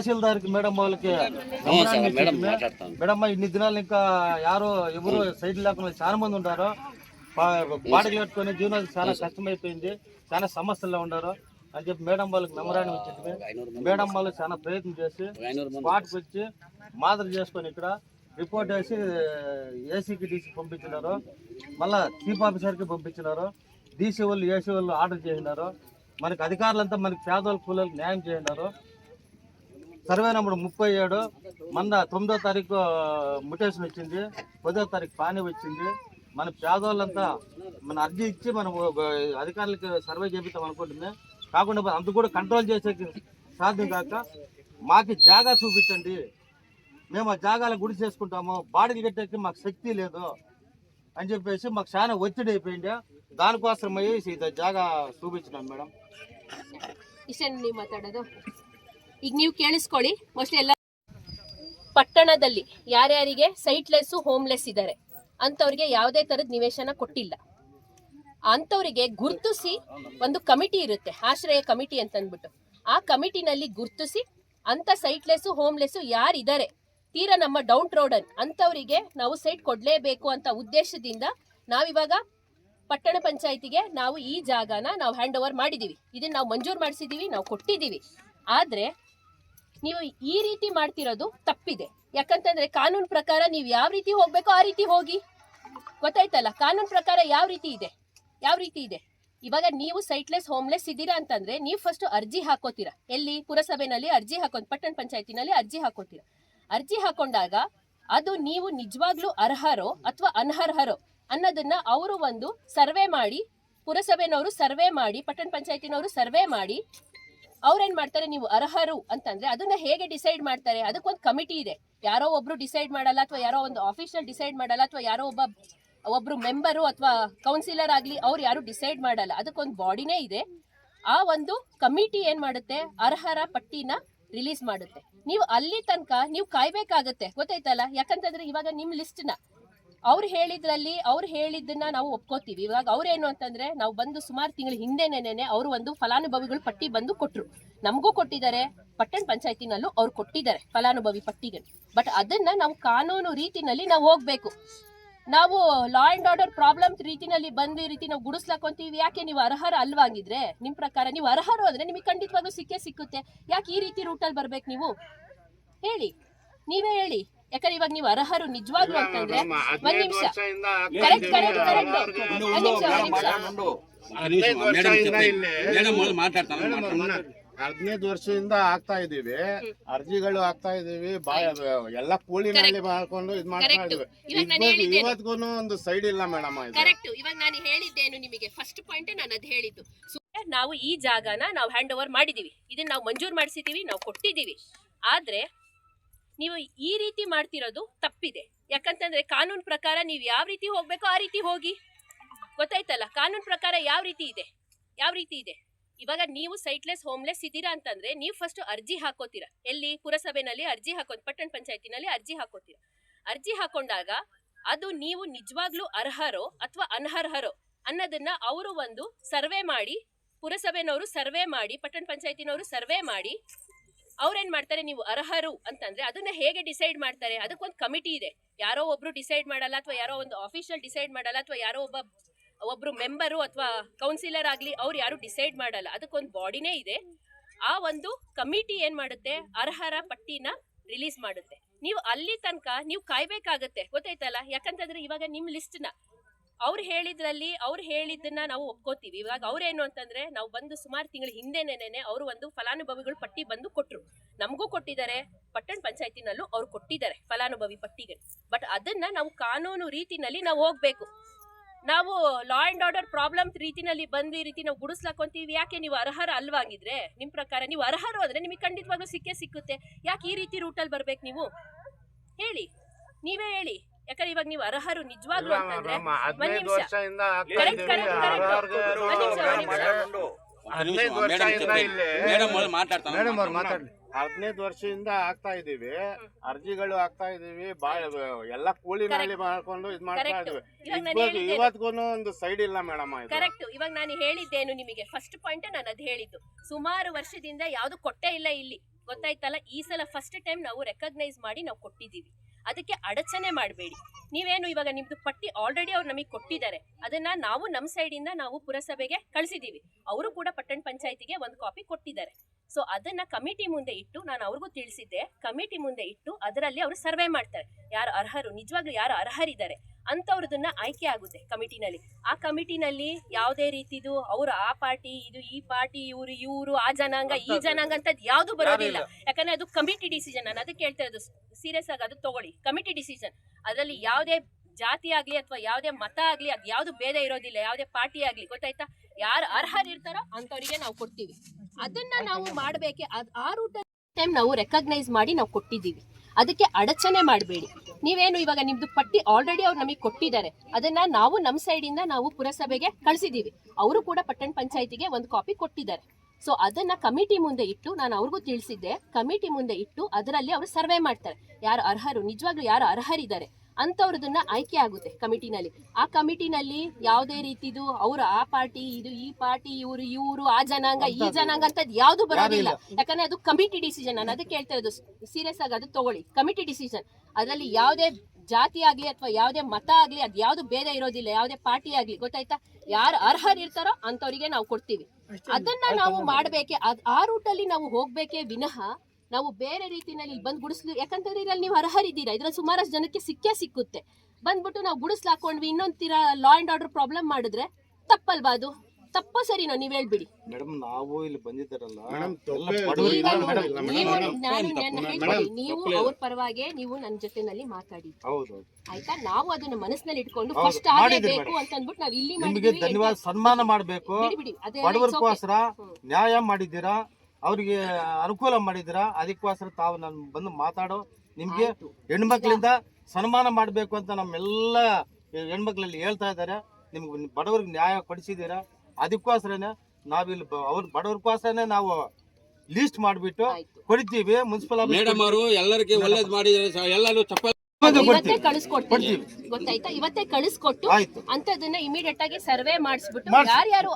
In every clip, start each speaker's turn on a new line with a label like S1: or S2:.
S1: తహసీల్దార్కి madam వాళ్ళకి సంబరాన్ని ఇచ్చింది. Madam ఇన్ని దినాలు ఇంకా యారు ఎవరు సైడ్ లేకుండా చాలా మంది ఉంటారు బాడీలు కట్టుకొని జీవనం చాలా కష్టమైపోయింది. చాలా సమస్యల్లో ఉన్నారు అని చెప్పి మేడం వాళ్ళకి మెమరాండం ఇచ్చింది. మేడం వాళ్ళు చాలా ప్రయత్నం చేసి స్పాట్కి వచ్చి మాదిరి చేసుకొని ఇక్కడ రిపోర్ట్ వేసి ఏసీకి డీసీ పంపించినారు. మళ్ళా చీఫ్ ఆఫీసర్కి పంపించినారు. డీసీ వాళ్ళు ఏసీ వాళ్ళు ఆర్డర్ చేసినారు. మనకి అధికారులంతా మనకి పేదవాళ్ళ కూలీలకు న్యాయం చేసినారు. సర్వే నెంబర్ ముప్పై ఏడు మొన్న తొమ్మిదో తారీఖు ముటేషన్ వచ్చింది. పదో తారీఖు పానీ వచ్చింది. మన పేదోళ్ళంతా మన అర్జీ ఇచ్చి మనం అధికారులకి సర్వే చేపిస్తాం అనుకుంటుంది. కాకుండా అంత కూడా కంట్రోల్ చేసే సాధ్యం కాక మాకు జాగా చూపించండి. మేము ఆ జాగాల గుడి చేసుకుంటాము. బాడీలు కట్టేకి మాకు శక్తి లేదు అని చెప్పేసి మాకు చాలా ఒత్తిడి అయిపోయింది. దానికోసమై జాగా చూపించినాను మేడం.
S2: ಈಗ ನೀವು ಕೇಳಿಸ್ಕೊಳ್ಳಿ. ಮೋಸ್ಟ್ಲಿ ಎಲ್ಲ ಪಟ್ಟಣದಲ್ಲಿ ಯಾರ್ಯಾರಿಗೆ ಸೈಟ್ಲೆಸ್ಸು, ಹೋಮ್ಲೆಸ್ ಇದ್ದಾರೆ ಅಂಥವ್ರಿಗೆ ಯಾವುದೇ ಥರದ ನಿವೇಶನ ಕೊಟ್ಟಿಲ್ಲ. ಅಂಥವ್ರಿಗೆ ಗುರ್ತಿಸಿ ಒಂದು ಕಮಿಟಿ ಇರುತ್ತೆ, ಆಶ್ರಯ ಕಮಿಟಿ ಅಂತ ಅಂದ್ಬಿಟ್ಟು ಆ ಕಮಿಟಿನಲ್ಲಿ ಗುರ್ತಿಸಿ ಅಂತ ಸೈಟ್ಲೆಸ್ಸು, ಹೋಮ್ಲೆಸ್ಸು ಯಾರಿದ್ದಾರೆ ತೀರಾ ನಮ್ಮ ಡೌನ್ ರೋಡನ್, ಅಂಥವರಿಗೆ ನಾವು ಸೈಟ್ ಕೊಡಲೇಬೇಕು ಅಂತ ಉದ್ದೇಶದಿಂದ ನಾವಿವಾಗ ಪಟ್ಟಣ ಪಂಚಾಯತಿಗೆ ನಾವು ಈ ಜಾಗನ ನಾವು ಹ್ಯಾಂಡ್ ಓವರ್ ಮಾಡಿದ್ದೀವಿ ಇದನ್ನು ನಾವು ಮಂಜೂರು ಮಾಡಿಸಿದ್ದೀವಿ ನಾವು ಕೊಟ್ಟಿದ್ದೀವಿ ಆದರೆ ನೀವು ಈ ರೀತಿ ಮಾಡ್ತಿರೋದು ತಪ್ಪಿದೆ. ಯಾಕಂತಂದ್ರೆ ಕಾನೂನು ಪ್ರಕಾರ ನೀವು ಯಾವ ರೀತಿ ಹೋಗ್ಬೇಕೋ ಆ ರೀತಿ ಹೋಗಿ. ಗೊತ್ತಾಯ್ತಲ್ಲ? ಕಾನೂನು ಪ್ರಕಾರ ಯಾವ ರೀತಿ ಇದೆ? ಯಾವ ರೀತಿ ಇದೆ? ಇವಾಗ ನೀವು ಸೈಟ್ಲೆಸ್, ಹೋಮ್ಲೆಸ್ ಇದ್ದೀರಾ ಅಂತಂದ್ರೆ ನೀವು ಫಸ್ಟ್ ಅರ್ಜಿ ಹಾಕೋತೀರಾ. ಎಲ್ಲಿ? ಪುರಸಭೆನಲ್ಲಿ ಅರ್ಜಿ ಹಾಕೋ ಪಟ್ಟಣ ಪಂಚಾಯತಿನಲ್ಲಿ ಅರ್ಜಿ ಹಾಕೋತೀರಾ. ಅರ್ಜಿ ಹಾಕೊಂಡಾಗ ಅದು ನೀವು ನಿಜವಾಗ್ಲೂ ಅರ್ಹರೋ ಅಥವಾ ಅನರ್ಹರೋ ಅನ್ನೋದನ್ನ ಅವರು ಒಂದು ಸರ್ವೆ ಮಾಡಿ, ಪುರಸಭೆನವರು ಸರ್ವೆ ಮಾಡಿ, ಪಟ್ಟಣ ಪಂಚಾಯತಿನವರು ಸರ್ವೆ ಮಾಡಿ ಅವ್ರೇನ್ ಮಾಡ್ತಾರೆ? ನೀವು ಅರ್ಹರು ಅಂತಂದ್ರೆ ಅದನ್ನ ಹೇಗೆ ಡಿಸೈಡ್ ಮಾಡ್ತಾರೆ? ಅದಕ್ಕೊಂದು ಕಮಿಟಿ ಇದೆ. ಯಾರೋ ಒಬ್ರು ಡಿಸೈಡ್ ಮಾಡಲ್ಲ ಅಥವಾ ಯಾರೋ ಒಂದು ಆಫೀಷಿಯಲ್ ಡಿಸೈಡ್ ಮಾಡಲ್ಲ ಅಥವಾ ಯಾರೋ ಒಬ್ಬ, ಒಬ್ರು ಮೆಂಬರು ಅಥವಾ ಕೌನ್ಸಿಲರ್ ಆಗ್ಲಿ ಅವ್ರು ಯಾರು ಡಿಸೈಡ್ ಮಾಡಲ್ಲ. ಅದಕ್ಕೊಂದು ಬಾಡಿನೇ ಇದೆ. ಆ ಒಂದು ಕಮಿಟಿ ಏನ್ ಮಾಡುತ್ತೆ? ಅರ್ಹರ ಪಟ್ಟಿನ ರಿಲೀಸ್ ಮಾಡುತ್ತೆ. ನೀವು ಅಲ್ಲಿ ತನಕ, ನೀವು ಕಾಯ್ಬೇಕಾಗತ್ತೆ. ಗೊತ್ತಾಯ್ತಲ್ಲ? ಯಾಕಂತಂದ್ರೆ ಇವಾಗ ನಿಮ್ ಲಿಸ್ಟ್ನ. ಅವ್ರು ಹೇಳಿದ್ರಲ್ಲಿ ಅವ್ರು ಹೇಳಿದ್ದನ್ನ ನಾವು ಒಪ್ಕೋತೀವಿ. ಇವಾಗ ಅವ್ರೇನು ಅಂತಂದ್ರೆ ನಾವು ಬಂದು ಸುಮಾರು ತಿಂಗಳ ಹಿಂದೆನೇನೆ ಅವರು ಒಂದು ಫಲಾನುಭವಿಗಳು ಪಟ್ಟಿ ಬಂದು ಕೊಟ್ರು. ನಮಗೂ ಕೊಟ್ಟಿದ್ದಾರೆ, ಪಟ್ಟಣ ಪಂಚಾಯತಿನಲ್ಲೂ ಅವ್ರು ಕೊಟ್ಟಿದ್ದಾರೆ ಫಲಾನುಭವಿ ಪಟ್ಟಿಗೆ. ಬಟ್ ಅದನ್ನ ನಾವು ಕಾನೂನು ರೀತಿನಲ್ಲಿ ನಾವು ಹೋಗ್ಬೇಕು. ನಾವು ಲಾ ಅಂಡ್ ಆರ್ಡರ್ ಪ್ರಾಬ್ಲಮ್ ರೀತಿನಲ್ಲಿ ಬಂದು ಈ ರೀತಿ ನಾವು ಗುಡಿಸ್ಲಾಕೊಂತೀವಿ ಯಾಕೆ ನೀವು ಅರ್ಹರ ಅಲ್ವಾಗಿದ್ರೆ ನಿಮ್ ಪ್ರಕಾರ ನೀವು ಅರ್ಹರು ಅಂದ್ರೆ ನಿಮಗೆ ಖಂಡಿತವಾಗ್ಲೂ ಸಿಕ್ಕೇ ಸಿಕ್ಕುತ್ತೆ. ಯಾಕೆ ಈ ರೀತಿ ರೂಟಲ್ಲಿ ಬರ್ಬೇಕು ನೀವು? ಹೇಳಿ. ನೀವೇ ಹೇಳಿ. ಯಾಕಂದ್ರೆ ಇವಾಗ ನೀವು ಅರ್ಹರು ನಿಜವಾಗ್ಲು ಅಂತಂದ್ರೆ ಒಂದ್ ನಿಮಿಷ. ಕರೆಕ್ಟ್ ಕರೆಕ್ಟ್ ಕರೆಕ್ಟ್ ಒಂದ್ ನಿಮಿಷ ಒಂದ್ ನಿಮಿಷ.
S3: ಹದಿನೈದು ವರ್ಷದಿಂದ ಆಗ್ತಾ ಇದೀವಿ ಅರ್ಜಿಗಳು ಆಗ್ತಾ ಇದೀವಿ ಎಲ್ಲ ಕೂಲಿ ಕೂಲಿನಲ್ಲಿ ಮಾಡ್ಕೊಂಡು ಇದ್ ಮಾಡ್ತಾ. ಇದೀವಿ
S2: ಇವಾಗ ನಾನು ಹೇಳಿದ್ದೇನೆ.
S3: ಒಂದು ಸೈಡ್ ಇಲ್ಲ ಮೇಡಮ್
S2: ಕರೆಕ್ಟ್ ಇವಾಗ ನಾನು ಹೇಳಿದ್ದೇನು ನಿಮಗೆ. ಫಸ್ಟ್ ಪಾಯಿಂಟ್ ನಾನು ಅದ್ ಹೇಳಿದ್ದು. ನಾವು ಈ ಜಾಗನ ನಾವು ಹ್ಯಾಂಡ್ ಓವರ್ ಮಾಡಿದೀವಿ. ಇದನ್ನ ನಾವು ಮಂಜೂರು ಮಾಡಿಸಿದೀವಿ ನಾವು ಕೊಟ್ಟಿದ್ದೀವಿ ಆದ್ರೆ ನೀವು ಈ ರೀತಿ ಮಾಡ್ತಿರೋದು ತಪ್ಪಿದೆ. ಯಾಕಂತಂದ್ರೆ ಕಾನೂನು ಪ್ರಕಾರ ನೀವು ಯಾವ ರೀತಿ ಹೋಗ್ಬೇಕು ಆ ರೀತಿ ಹೋಗಿ. ಗೊತ್ತಾಯ್ತಲ್ಲ? ಕಾನೂನು ಪ್ರಕಾರ ಯಾವ ರೀತಿ ಇದೆ? ಯಾವ ರೀತಿ ಇದೆ? ಇವಾಗ ನೀವು ಸೈಟ್ಲೆಸ್, ಹೋಮ್ಲೆಸ್ ಇದ್ದೀರಾ ಅಂತಂದ್ರೆ ನೀವು ಫಸ್ಟ್ ಅರ್ಜಿ ಹಾಕೋತೀರಾ. ಎಲ್ಲಿ? ಪುರಸಭೆನಲ್ಲಿ ಅರ್ಜಿ ಹಾಕೋ ಪಟ್ಟಣ ಪಂಚಾಯತಿನಲ್ಲಿ ಅರ್ಜಿ ಹಾಕೋತೀರಾ. ಅರ್ಜಿ ಹಾಕೊಂಡಾಗ ಅದು ನೀವು ನಿಜವಾಗ್ಲೂ ಅರ್ಹರೋ ಅಥವಾ ಅನರ್ಹರೋ ಅನ್ನೋದನ್ನ ಅವರು ಒಂದು ಸರ್ವೆ ಮಾಡಿ, ಪುರಸಭೆನವರು ಸರ್ವೆ ಮಾಡಿ, ಪಟ್ಟಣ ಪಂಚಾಯತಿನವರು ಸರ್ವೆ ಮಾಡಿ ಅವ್ರೇನ್ ಮಾಡ್ತಾರೆ? ನೀವು ಅರ್ಹರು ಅಂತಂದ್ರೆ ಅದನ್ನ ಹೇಗೆ ಡಿಸೈಡ್ ಮಾಡ್ತಾರೆ? ಅದಕ್ಕೊಂದು ಕಮಿಟಿ ಇದೆ. ಯಾರೋ ಒಬ್ರು ಡಿಸೈಡ್ ಮಾಡಲ್ಲ ಅಥವಾ ಯಾರೋ ಒಂದು ಆಫೀಷಿಯಲ್ ಡಿಸೈಡ್ ಮಾಡಲ್ಲ ಅಥವಾ ಯಾರೋ ಒಬ್ಬ, ಒಬ್ರು ಮೆಂಬರು ಅಥವಾ ಕೌನ್ಸಿಲರ್ ಆಗ್ಲಿ ಅವ್ರು ಯಾರು ಡಿಸೈಡ್ ಮಾಡಲ್ಲ. ಅದಕ್ಕೊಂದು ಬಾಡಿನೇ ಇದೆ. ಆ ಒಂದು ಕಮಿಟಿ ಏನ್ ಮಾಡುತ್ತೆ? ಅರ್ಹರ ಪಟ್ಟಿನ ರಿಲೀಸ್ ಮಾಡುತ್ತೆ. ನೀವು ಅಲ್ಲಿ ತನಕ, ನೀವು ಕಾಯ್ಬೇಕಾಗತ್ತೆ. ಗೊತ್ತಾಯ್ತಲ್ಲ? ಯಾಕಂತಂದ್ರೆ ಇವಾಗ ನಿಮ್ ಲಿಸ್ಟ್ನ ಅವ್ರು ಹೇಳಿದ್ರಲ್ಲಿ ಅವ್ರು ಹೇಳಿದ್ದನ್ನ ನಾವು ಒಪ್ಕೋತೀವಿ. ಇವಾಗ ಅವ್ರೇನು ಅಂತಂದ್ರೆ, ನಾವು ಬಂದು ಸುಮಾರು ತಿಂಗಳ ಹಿಂದೆನೇನೆ ಅವರು ಒಂದು ಫಲಾನುಭವಿಗಳು ಪಟ್ಟಿ ಬಂದು ಕೊಟ್ರು. ನಮಗೂ ಕೊಟ್ಟಿದ್ದಾರೆ, ಪಟ್ಟಣ ಪಂಚಾಯತಿನಲ್ಲೂ ಅವ್ರು ಕೊಟ್ಟಿದ್ದಾರೆ ಫಲಾನುಭವಿ ಪಟ್ಟಿಗೆ. ಬಟ್ ಅದನ್ನ ನಾವು ಕಾನೂನು ರೀತಿನಲ್ಲಿ ನಾವು ಹೋಗ್ಬೇಕು. ನಾವು ಲಾ ಅಂಡ್ ಆರ್ಡರ್ ಪ್ರಾಬ್ಲಮ್ ರೀತಿನಲ್ಲಿ ಬಂದು ಈ ರೀತಿ ನಾವು ಗುಡಿಸ್ಲಾಕೊಂತೀವಿ ಯಾಕೆ ನೀವು ಅರ್ಹರ ಅಲ್ವಾಗಿದ್ರೆ ನಿಮ್ಮ ಪ್ರಕಾರ ನೀವು ಅರ್ಹರು ಅಂದ್ರೆ ನಿಮಗೆ ಖಂಡಿತವಾಗ್ಲೂ ಸಿಕ್ಕೇ ಸಿಕ್ಕುತ್ತೆ. ಯಾಕೆ ಈ ರೀತಿ ರೂಟಲ್ಲಿ ಬರ್ಬೇಕು ನೀವು? ಹೇಳಿ. ನೀವೇ ಹೇಳಿ. ಯಾಕಂದ್ರೆ ಇವಾಗ ನೀವು ಅರ್ಹರು ನಿಜವಾಗ್ಲೂ ಅಂತಂದ್ರೆ ಒಂದ್
S3: ಹದಿನೈದು
S2: ನಿಮಿಷ.
S3: ವರ್ಷದಿಂದ ಆಗ್ತಾ
S2: Correct,
S3: ಇದೀವಿ
S2: correct, correct.
S3: ಅರ್ಹರ್ಗೆ
S2: ಒಂದ್ ನಿಮಿಷ, ಒಂದ್ ನಿಮಿಷ.
S3: ಹದಿನೈದು ವರ್ಷದಿಂದ ಇಲ್ಲಿ.
S4: ಮೇಡಮ್ ಅವ್ರು ಮಾತಾಡ್ತಾರೆ
S5: ಮೇಡಮ್ ಅವ್ರು ಮಾತಾಡ್ಲಿ.
S3: ಹದಿನೈದು ವರ್ಷದಿಂದ ಆಗ್ತಾ ಇದೀವಿ ಅರ್ಜಿಗಳು ಆಗ್ತಾ ಇದೀವಿ ಬಾ ಎಲ್ಲ ಮೇಲೆ ಮಾಡ್ಕೊಂಡು ಇದ್ ಮಾಡ್ತಾ. ಇದೀವಿ
S2: ಇವಾಗ ನಾನು ಹೇಳಿದ್ದೇನೆ.
S3: ಇವತ್ಗೂ ಒಂದು ಸೈಡ್ ಇಲ್ಲ ಮೇಡಮ್ ಇದು.
S2: ಕರೆಕ್ಟ್ ಇವಾಗ ನಾನು ಹೇಳಿದ್ದೇನು ನಿಮಗೆ. ಫಸ್ಟ್ ಪಾಯಿಂಟ್ ನಾನು ಅದ್ ಹೇಳಿದ್ದು. ಸುಮಾರು ವರ್ಷದಿಂದ ಯಾವ್ದು ಕೊಟ್ಟೇ ಇಲ್ಲ ಇಲ್ಲಿ. ಗೊತ್ತಾಯ್ತಲ್ಲ? ಈ ಸಲ ಫಸ್ಟ್ ಟೈಮ್ ನಾವು ರೆಕಗ್ನೈಸ್ ಮಾಡಿ ನಾವು ಕೊಟ್ಟಿದ್ದೀವಿ. ಅದಕ್ಕೆ ಅಡಚಣೆ ಮಾಡಬೇಡಿ. ನೀವೇನು ಇವಾಗ ನಿಮ್ದು ಪಟ್ಟಿ ಆಲ್ರೆಡಿ ಅವ್ರು ನಮಗೆ ಕೊಟ್ಟಿದ್ದಾರೆ. ಅದನ್ನ ನಾವು ನಮ್ಮ ಸೈಡಿಂದ ನಾವು ಪುರಸಭೆಗೆ ಕಳಿಸಿದ್ದೀವಿ ಅವರು ಕೂಡ ಪಟ್ಟಣ ಪಂಚಾಯತಿಗೆ ಒಂದು ಕಾಪಿ ಕೊಟ್ಟಿದ್ದಾರೆ. ಸೊ ಅದನ್ನ ಕಮಿಟಿ ಮುಂದೆ ಇಟ್ಟು ನಾನು ಅವ್ರಿಗೂ ತಿಳಿಸಿದ್ದೆ. ಕಮಿಟಿ ಮುಂದೆ ಇಟ್ಟು ಅದರಲ್ಲಿ ಅವರು ಸರ್ವೆ ಮಾಡ್ತಾರೆ. ಯಾರು ಅರ್ಹರು ನಿಜವಾಗ್ಲೂ ಯಾರು ಅರ್ಹರಿದ್ದಾರೆ ಅಂಥವ್ರದನ್ನ ಆಯ್ಕೆ ಆಗುತ್ತೆ ಕಮಿಟಿನಲ್ಲಿ. ಆ ಕಮಿಟಿನಲ್ಲಿ ಯಾವುದೇ ರೀತಿದು ಅವರು ಆ ಪಾರ್ಟಿ ಇದು ಈ ಪಾರ್ಟಿ ಇವರು ಇವರು ಆ ಜನಾಂಗ ಈ ಜನಾಂಗ ಅಂತ ಯಾವುದು ಬರೋದಿಲ್ಲ. ಯಾಕಂದ್ರೆ ಅದು ಕಮಿಟಿ ಡಿಸಿಷನ್. ನಾನು ಅದಕ್ಕೆ ಹೇಳ್ತಾ ಇರೋದು ಸೀರಿಯಸ್ ಆಗಿ ಅದು ತಗೊಳ್ಳಿ. Committee decision. ಅದರಲ್ಲಿ ಯಾವುದೇ ಜಾತಿ ಆಗ್ಲಿ ಅಥವಾ ಯಾವುದೇ ಮತ ಆಗ್ಲಿ ಅದು ಯಾವುದು ಭೇದ ಇರೋದಿಲ್ಲ. ಯಾವುದೇ ಪಾರ್ಟಿ ಆಗ್ಲಿ ಗೊತ್ತಾಯ್ತಾ? ಯಾರು ಅರ್ಹರಿರ್ತಾರೋ ಅಂಥವ್ರಿಗೆ ಅಂತವರಿಗೆ ನಾವು ಕೊಡ್ತೀವಿ. ಅದನ್ನ ನಾವು ಮಾಡ್ಬೇಕೆ ಆ ರೂಟ್ ಟೈಮ್ ನಾವು ರೆಕಗ್ನೈಸ್ ಮಾಡಿ ನಾವು ಕೊಟ್ಟಿದ್ದೀವಿ. ಅದಕ್ಕೆ ಅಡಚಣೆ ಮಾಡಬೇಡಿ. ನೀವೇನು ಇವಾಗ ನಿಮ್ದು ಪಟ್ಟಿ ಆಲ್ರೆಡಿ ಅವ್ರು ನಮಗೆ ಕೊಟ್ಟಿದ್ದಾರೆ. ಅದನ್ನ ನಾವು ನಮ್ಮ ಸೈಡಿಂದ ನಾವು ಪುರಸಭೆಗೆ ಕಳಿಸಿದ್ದೀವಿ. ಅವರು ಕೂಡ ಪಟ್ಟಣ ಪಂಚಾಯತಿಗೆ ಒಂದು ಕಾಪಿ ಕೊಟ್ಟಿದ್ದಾರೆ. ಸೊ ಅದನ್ನ ಕಮಿಟಿ ಮುಂದೆ ಇಟ್ಟು ನಾನು ಅವ್ರಿಗೂ ತಿಳಿಸಿದ್ದೆ. ಕಮಿಟಿ ಮುಂದೆ ಇಟ್ಟು ಅದರಲ್ಲಿ ಅವರು ಸರ್ವೆ ಮಾಡ್ತಾರೆ. ಯಾರು ಅರ್ಹರು ನಿಜವಾಗ್ಲೂ ಯಾರು ಅರ್ಹರಿದ್ದಾರೆ? ಅಂಥವ್ರದನ್ನ ಆಯ್ಕೆ ಆಗುತ್ತೆ ಕಮಿಟಿನಲ್ಲಿ. ಆ ಕಮಿಟಿನಲ್ಲಿ ಯಾವುದೇ ರೀತಿದು ಅವರು ಆ ಪಾರ್ಟಿ ಇದು ಈ ಪಾರ್ಟಿ ಇವರು ಇವರು ಆ ಜನಾಂಗ ಈ ಜನಾಂಗ ಅಂತ ಯಾವುದು ಬರೋದಿಲ್ಲ. ಯಾಕಂದ್ರೆ ಅದು ಕಮಿಟಿ ಡಿಸಿಷನ್. ನಾನು ಅದಕ್ಕೆ ಹೇಳ್ತಾ ಇರೋದು ಸೀರಿಯಸ್ ಆಗಿ ಅದು ತಗೊಳ್ಳಿ. Committee decision. ಅದರಲ್ಲಿ ಯಾವುದೇ ಜಾತಿ ಆಗ್ಲಿ ಅಥವಾ ಯಾವುದೇ ಮತ ಆಗ್ಲಿ ಅದು ಯಾವ್ದು ಭೇದ ಇರೋದಿಲ್ಲ ಯಾವುದೇ ಪಾರ್ಟಿ ಆಗ್ಲಿ ಗೊತ್ತಾಯ್ತಾ? ಯಾರು ಅರ್ಹರು ಇರ್ತಾರೋ ಅಂತವರಿಗೆ ನಾವು ಕೊಡ್ತೀವಿ. ಅದನ್ನ ನಾವು ಮಾಡಬೇಕೆ ಆ ರೂಟಲ್ಲಿ ನಾವು ಹೋಗ್ಬೇಕೇ ವಿನಃ ನಾವು ಬೇರೆ ರೀತಿಯಲ್ಲಿ ಇಲ್ಲಿ ಬಂದು ಗುಡಿಸ್ಲು ಯಾಕಂತಂದ್ರೆ ಇದ್ರಲ್ಲಿ ನೀವು ಅರ್ಹರಿದ್ದೀರಾ? ಇದ್ರಲ್ಲಿ ಸುಮಾರಷ್ಟು ಜನಕ್ಕೆ ಸಿಕ್ಕೇ ಸಿಕ್ಕುತ್ತೆ. ಬಂದ್ಬಿಟ್ಟು ನಾವು ಗುಡಿಸ್ಲು ಹಾಕೊಂಡ್ವಿ ಇನ್ನೊಂದ್ ತೀರಾ ಲಾ ಅಂಡ್ ಆರ್ಡರ್ ಪ್ರಾಬ್ಲಮ್ ಮಾಡಿದ್ರೆ ತಪ್ಪಲ್ವಾ ಅದು? ತಪ್ಪ ಸರಿನೋ ನೀವ್ ಹೇಳ್ಬಿಡಿ.
S1: ಮೇಡಮ್ ನಾವು ಇಲ್ಲಿ ಬಂದಿದ್ದಾರಲ್ಲ.
S2: ನೀವು ಅವ್ರ ಪರವಾಗಿ ನೀವು ನನ್ನ ಜೊತೆನಲ್ಲಿ ಮಾತಾಡಿ.
S1: ಹೌದು
S2: ಆಯ್ತಾ? ನಾವು ಅದನ್ನ ಮನಸ್ಸಿನಲ್ಲಿ ಇಟ್ಕೊಂಡು ಫಸ್ಟ್
S1: ಆಗಬೇಕು
S2: ಆಗಲೇಬೇಕು ಅಂತ ಅಂದ್ಬಿಟ್ಟು ನಾವ್ ಇಲ್ಲಿ
S1: ನಿಮಗೆ ಧನ್ಯವಾದ ಸನ್ಮಾನ ಮಾಡಬೇಕು. ಬಡವರಿಗೋಸ್ಕರ ನ್ಯಾಯ ಮಾಡಿದ್ದೀರಾ? ಅವ್ರಿಗೆ ಅನುಕೂಲ ಮಾಡಿದ್ದೀರಾ? ಅದಕ್ಕೋಸ್ಕರ ತಾವು ನಾನು ಬಂದು ಮಾತಾಡೋ ನಿಮ್ಗೆ. ಹೆಣ್ಮಕ್ಳಿಂದ ಸನ್ಮಾನ ಮಾಡಬೇಕು ಅಂತ ನಮ್ಮೆಲ್ಲ ಹೆಣ್ಮಕ್ಳಲ್ಲಿ ಹೇಳ್ತಾ ಇದ್ದಾರೆ. ನಿಮ್ಗೆ ಬಡವ್ರಿಗೆ ನ್ಯಾಯ ಕೊಡಿಸಿದ್ದೀರಾ? ಅದಕ್ಕೋಸ್ಕರನೇ ನಾವಿಲ್ಲಿ ಬ- ಅವ್ರ ಬಡವ್ರಿಗೋಸ್ಕರನೇ ನಾವು ಲೀಸ್ಟ್ ಮಾಡಿಬಿಟ್ಟು ಕೊಡ್ತೀವಿ ಮುನ್ಸಿಪಲ್
S4: ಮೇಡಮ್ ಅವರು ಎಲ್ಲರಿಗೆ ಒಳ್ಳೇದು ಮಾಡಿದ್ದಾರೆ. ಎಲ್ಲರೂ ತಪ್ಪ
S2: ಇವತ್ತೇ
S1: ಕೊಡ್ತೀವಿ
S2: ಕಳಿಸ್ಕೊಡ್ತೀವಿ ಗೊತ್ತಾಯ್ತಾ? ಇವತ್ತೇ ಕಳಿಸ್ಕೊಟ್ಟು ಅಂತದನ್ನ ಇಮಿಡಿಯೇಟ್ ಆಗಿ ಸರ್ವೆ ಮಾಡಿಸ್ಬಿಟ್ಟು
S1: ಮಾಡ್ಸಿ.
S2: ಯಾರ್ಯಾರು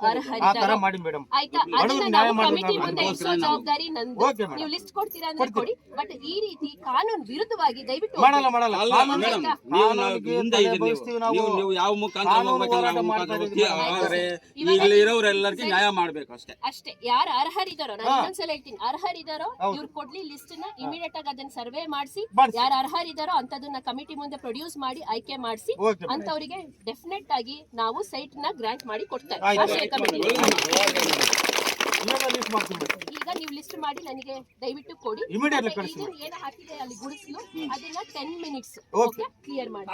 S1: ಆ ತರ ಮಾಡಿ ಮೇಡಮ್.
S2: ಆಯ್ತಾ? ಅದನ್ನ ನಾವು ಕಮಿಟಿ ಮುಂದೆ ಇರಿಸೋ ಜವಾಬ್ದಾರಿ ನಂದು. ನೀವು ಲಿಸ್ಟ್ ಕೊಡ್ತೀರಾ ಅಂದ್ರೆ ಕೊಡಿ. ಬಟ್ ಈ ರೀತಿ ಕಾನೂನು ವಿರುದ್ಧವಾಗಿ ದಯವಿಟ್ಟು
S1: ಮಾಡಲ್ಲ ಮಾಡಲ್ಲ.
S4: ಅಲ್ಲ ಮೇಡಮ್ ನೀವು ನಾವು ನೀವು. ಯಾವ ಮುಖಾಂತರ ಇಲ್ಲಿ ಇರೋರೆಲ್ಲರಿಗೆ ನ್ಯಾಯ ಮಾಡ್ಬೇಕು ಅಷ್ಟೇ.
S2: ಅಷ್ಟೇ. ಯಾರು ಅರ್ಹರಿದಾರೋ ನಾನು. ಇನ್ನೊಂದ್ಸಲ ಹೇಳ್ತೀನಿ. ಅರ್ಹರಿದ್ದಾರೋ ಇವ್ರು ಕೊಡ್ಲಿ ಲಿಸ್ಟ್ನ ಇಮಿಡಿಯೇಟ್ ಆಗಿ ಅದನ್ನ ಸರ್ವೆ ಮಾಡಿಸಿ.
S1: ಮಾಡ್ಸಿ.
S2: ಯಾರು ಅರ್ಹರಿದಾರೋ ಅಂತದನ್ನ ಕಮಿಟಿ ಮುಂದೆ ಪ್ರೊಡ್ಯೂಸ್ ಮಾಡಿ ಆಯ್ಕೆ ಮಾಡಿಸಿ ಅಂತವರಿಗೆ ಡೆಫಿನೆಟ್ ಆಗಿ ನಾವು ಸೈಟ್ನ ಗ್ರಾಂಟ್ ಮಾಡಿ ಕೊಡ್ತಾರೆ. ಈಗ ನೀವು ಲಿಸ್ಟ್ ಮಾಡಿ ನನಗೆ ದಯವಿಟ್ಟು ಕೊಡಿ. ಏನು ಹಾಕಿದೆ ಅಲ್ಲಿ ಗುಡಿಸಲು ಅದನ್ನ ಟೆನ್ ಮಿನಿಟ್ಸ್ ಓಕೆ ಕ್ಲಿಯರ್ ಮಾಡಿ.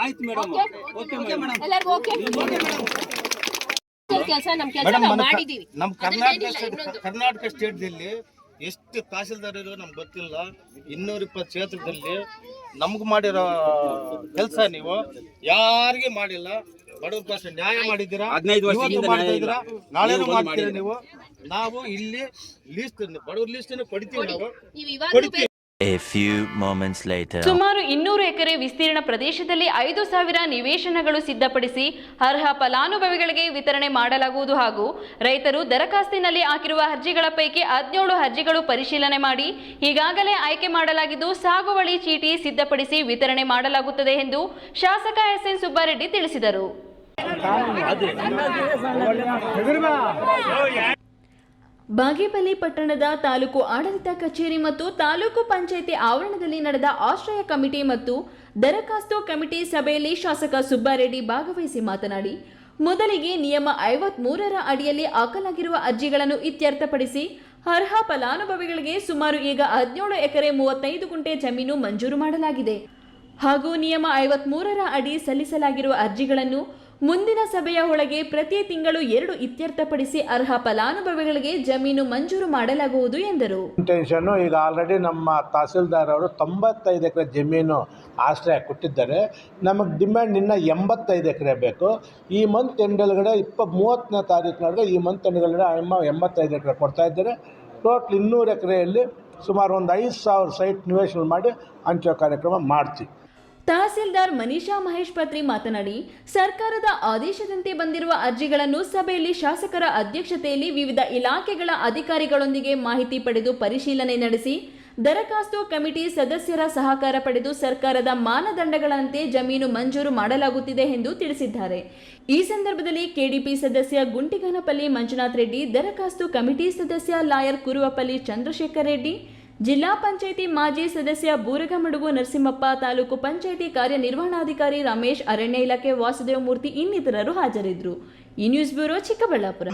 S2: ಎಲ್ಲರಿಗೂ ಓಕೆ ಕೆಲಸ ನಮ್ ಕೆಲಸ ಮಾಡಿದೀವಿ.
S1: ನಮ್ಮ ಕರ್ನಾಟಕ ಕರ್ನಾಟಕ ಸ್ಟೇಟ್ ಎಷ್ಟು ತಹಸೀಲ್ದಾರರು ನಮ್ಗೆ ಗೊತ್ತಿಲ್ಲ. ಇನ್ನೂರ ಇಪ್ಪತ್ತು ಕ್ಷೇತ್ರದಲ್ಲಿ ನಮ್ಗೆ ಮಾಡಿರೋ ಕೆಲಸ ನೀವು. ಯಾರಿಗೆ ಮಾಡಿಲ್ಲ. ಬಡವ್ರ ಕಷ್ಟ ನ್ಯಾಯ ಮಾಡಿದ್ದೀರಾ?
S4: ಹದಿನೈದು
S1: ಇವತ್ತು ಮಾಡ್ತಾ ಇದ್ದೀರಾ. ನಾಳೆನೂ
S4: ನೀವು
S1: ಮಾಡ್ತೀರಾ ನೀವು? ನಾವು ಇಲ್ಲಿ ಲೀಸ್ಟ್ ಬಡವ್ರ ಲಿಸ್ಟ್ ಕೊಡ್ತೀವಿ ನಾವು. ಕೊಡ್ತೀವಿ.
S5: A few moments later.
S6: ಸುಮಾರು ಇನ್ನೂರು ಎಕರೆ ವಿಸ್ತೀರ್ಣ ಪ್ರದೇಶದಲ್ಲಿ ಐದು ಸಾವಿರ ನಿವೇಶನಗಳು ಸಿದ್ಧಪಡಿಸಿ ಅರ್ಹ ಫಲಾನುಭವಿಗಳಿಗೆ ವಿತರಣೆ ಮಾಡಲಾಗುವುದು ಹಾಗೂ ರೈತರು ದರಖಾಸ್ತಿನಲ್ಲಿ ಹಾಕಿರುವ ಅರ್ಜಿಗಳ ಪೈಕಿ ಹದಿನೇಳು ಅರ್ಜಿಗಳು ಪರಿಶೀಲನೆ ಮಾಡಿ ಈಗಾಗಲೇ ಆಯ್ಕೆ ಮಾಡಲಾಗಿದ್ದು ಸಾಗುವಳಿ ಚೀಟಿ ಸಿದ್ಧಪಡಿಸಿ ವಿತರಣೆ ಮಾಡಲಾಗುತ್ತದೆ ಎಂದು ಶಾಸಕ ಎಸ್ ಎನ್ ಸುಬ್ಬಾರೆಡ್ಡಿ ತಿಳಿಸಿದರು ಬಾಗೇಪಲ್ಲಿ ಪಟ್ಟಣದ ತಾಲೂಕು ಆಡಳಿತ ಕಚೇರಿ ಮತ್ತು ತಾಲೂಕು ಪಂಚಾಯಿತಿ ಆವರಣದಲ್ಲಿ ನಡೆದ ಆಶ್ರಯ ಕಮಿಟಿ ಮತ್ತು ದರಖಾಸ್ತು ಕಮಿಟಿ ಸಭೆಯಲ್ಲಿ ಶಾಸಕ ಸುಬ್ಬಾರೆಡ್ಡಿ ಭಾಗವಹಿಸಿ ಮಾತನಾಡಿ, ಮೊದಲಿಗೆ ನಿಯಮ ಐವತ್ಮೂರರ ಅಡಿಯಲ್ಲಿ ಹಾಕಲಾಗಿರುವ ಅರ್ಜಿಗಳನ್ನು ಇತ್ಯರ್ಥಪಡಿಸಿ, ಅರ್ಹ ಫಲಾನುಭವಿಗಳಿಗೆ ಸುಮಾರು ಈಗ ಹದಿನೇಳು ಎಕರೆ ಮೂವತ್ತೈದು ಗುಂಟೆ ಜಮೀನು ಮಂಜೂರು ಮಾಡಲಾಗಿದೆ. ಹಾಗೂ ನಿಯಮ ಐವತ್ಮೂರರ ಅಡಿ ಸಲ್ಲಿಸಲಾಗಿರುವ ಅರ್ಜಿಗಳನ್ನು ಮುಂದಿನ ಸಭೆಯ ಒಳಗೆ ಪ್ರತಿ ತಿಂಗಳು ಎರಡು ಇತ್ಯರ್ಥಪಡಿಸಿ ಅರ್ಹ ಫಲಾನುಭವಿಗಳಿಗೆ ಜಮೀನು ಮಂಜೂರು ಮಾಡಲಾಗುವುದು ಎಂದರು.
S7: ಇಂಟೆನ್ಷನ್ನು ಈಗ ಆಲ್ರೆಡಿ ನಮ್ಮ ತಹಸೀಲ್ದಾರ್ ಅವರು ತೊಂಬತ್ತೈದು ಎಕರೆ ಜಮೀನು ಆಶ್ರಯ ಕೊಟ್ಟಿದ್ದಾರೆ. ನಮಗೆ ಡಿಮ್ಯಾಂಡ್ ಇನ್ನ ಎಂಬತ್ತೈದು ಎಕರೆ ಬೇಕು. ಈ ಮಂತ್ ಎಂಡಲ್ಗಡೆ ಇಪ್ಪ ಮೂವತ್ತನೇ ತಾರೀಕಿನೊಳಗೆ ಈ ಮಂತ್ ಎಂಡ್ಗಡೆ ಅಮ್ಮ ಎಂಬತ್ತೈದು ಎಕರೆ ಕೊಡ್ತಾ ಇದ್ದಾರೆ. ಟೋಟ್ಲ್ ಇನ್ನೂರು ಎಕರೆಯಲ್ಲಿ ಸುಮಾರು ಒಂದು ಐದು ಸಾವಿರ ಸೈಟ್ ನಿವೇಶನ ಮಾಡಿ ಹಂಚೋ ಕಾರ್ಯಕ್ರಮ ಮಾಡ್ತೀವಿ.
S6: ತಹಸೀಲ್ದಾರ್ ಮನೀಷಾ ಮಹೇಶ್ ಪತ್ರಿ ಮಾತನಾಡಿ, ಸರ್ಕಾರದ ಆದೇಶದಂತೆ ಬಂದಿರುವ ಅರ್ಜಿಗಳನ್ನು ಸಭೆಯಲ್ಲಿ ಶಾಸಕರ ಅಧ್ಯಕ್ಷತೆಯಲ್ಲಿ ವಿವಿಧ ಇಲಾಖೆಗಳ ಅಧಿಕಾರಿಗಳೊಂದಿಗೆ ಮಾಹಿತಿ ಪಡೆದು ಪರಿಶೀಲನೆ ನಡೆಸಿ, ದರಖಾಸ್ತು ಕಮಿಟಿ ಸದಸ್ಯರ ಸಹಕಾರ ಪಡೆದು ಸರ್ಕಾರದ ಮಾನದಂಡಗಳಂತೆ ಜಮೀನು ಮಂಜೂರು ಮಾಡಲಾಗುತ್ತಿದೆ ಎಂದು ತಿಳಿಸಿದ್ದಾರೆ. ಈ ಸಂದರ್ಭದಲ್ಲಿ ಕೆಡಿಪಿ ಸದಸ್ಯ ಗುಂಟಿಗನಪಲ್ಲಿ ಮಂಜುನಾಥ್ ರೆಡ್ಡಿ, ದರಖಾಸ್ತು ಕಮಿಟಿ ಸದಸ್ಯ ಲಾಯರ್ ಕುರುವಪಲ್ಲಿ ಚಂದ್ರಶೇಖರ್ ರೆಡ್ಡಿ ಜಿಲ್ಲಾ ಪಂಚಾಯಿತಿ ಮಾಜಿ ಸದಸ್ಯ ಬೂರಗಮಡುಗು ನರಸಿಂಹಪ್ಪ, ತಾಲೂಕು ಪಂಚಾಯಿತಿ ಕಾರ್ಯನಿರ್ವಹಣಾಧಿಕಾರಿ ರಮೇಶ್, ಅರಣ್ಯ ಇಲಾಖೆ ವಾಸುದೇವ ಮೂರ್ತಿ ಇನ್ನಿತರರು ಹಾಜರಿದ್ದರು. ಈ ನ್ಯೂಸ್ ಬ್ಯೂರೋ ಚಿಕ್ಕಬಳ್ಳಾಪುರ.